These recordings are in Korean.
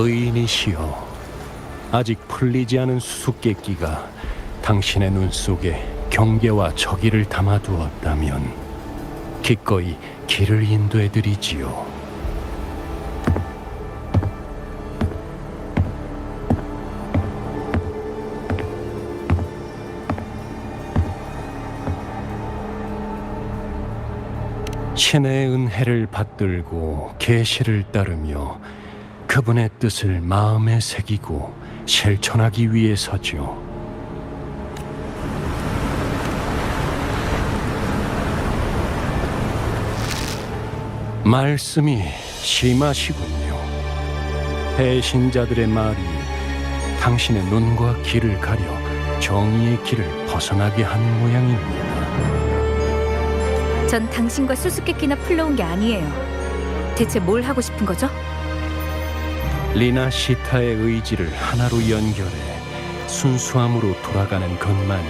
의인이시여, 아직 풀리지 않은 수수께끼가 당신의 눈 속에 경계와 저기를 담아두었다면 기꺼이 길을 인도해 드리지요. 신의 은혜를 받들고 계시를 따르며 그분의 뜻을 마음에 새기고 실천하기 위해서죠. 말씀이 심하시군요. 배신자들의 말이 당신의 눈과 귀를 가려 정의의 길을 벗어나게 한 모양입니다. 전 당신과 수수께끼나 풀러온 게 아니에요. 대체 뭘 하고 싶은 거죠? 리나 시타의 의지를 하나로 연결해 순수함으로 돌아가는 것만이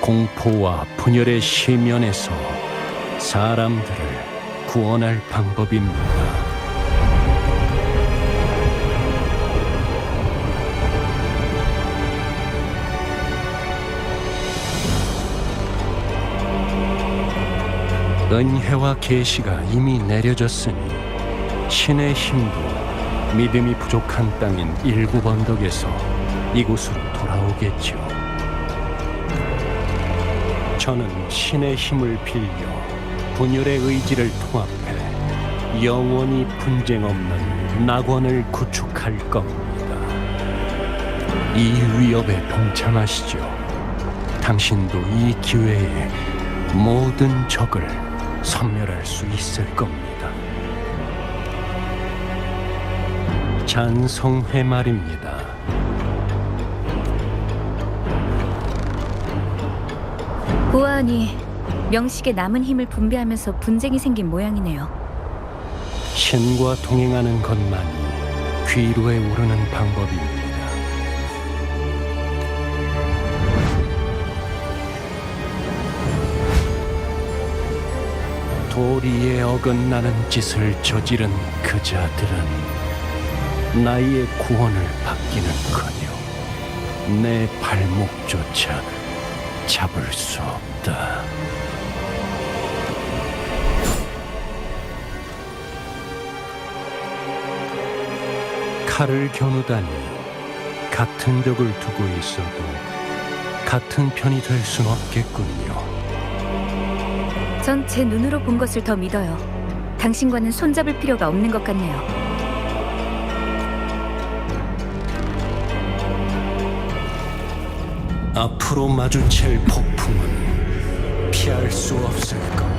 공포와 분열의 시면에서 사람들을 구원할 방법입니다. 은혜와 계시가 이미 내려졌으니 신의 힘도 믿음이 부족한 땅인 일곱 언덕에서 이곳으로 돌아오겠죠. 저는 신의 힘을 빌려 분열의 의지를 통합해 영원히 분쟁 없는 낙원을 구축할 겁니다. 이 위협에 동참하시죠. 당신도 이 기회에 모든 적을 섬멸할 수 있을 겁니다. 찬송회 말입니다. 보아하니 명식의 남은 힘을 분배하면서 분쟁이 생긴 모양이네요. 신과 동행하는 것만이 귀로에 오르는 방법입니다. 도리에 어긋나는 짓을 저지른 그 자들은 나의 구원을 받기는커녕 내 발목조차 잡을 수 없다. 칼을 겨누다니 같은 적을 두고 있어도 같은 편이 될 순 없겠군요. 전 제 눈으로 본 것을 더 믿어요. 당신과는 손잡을 필요가 없는 것 같네요. 앞으로 마주칠 폭풍은 피할 수 없을 겁니다.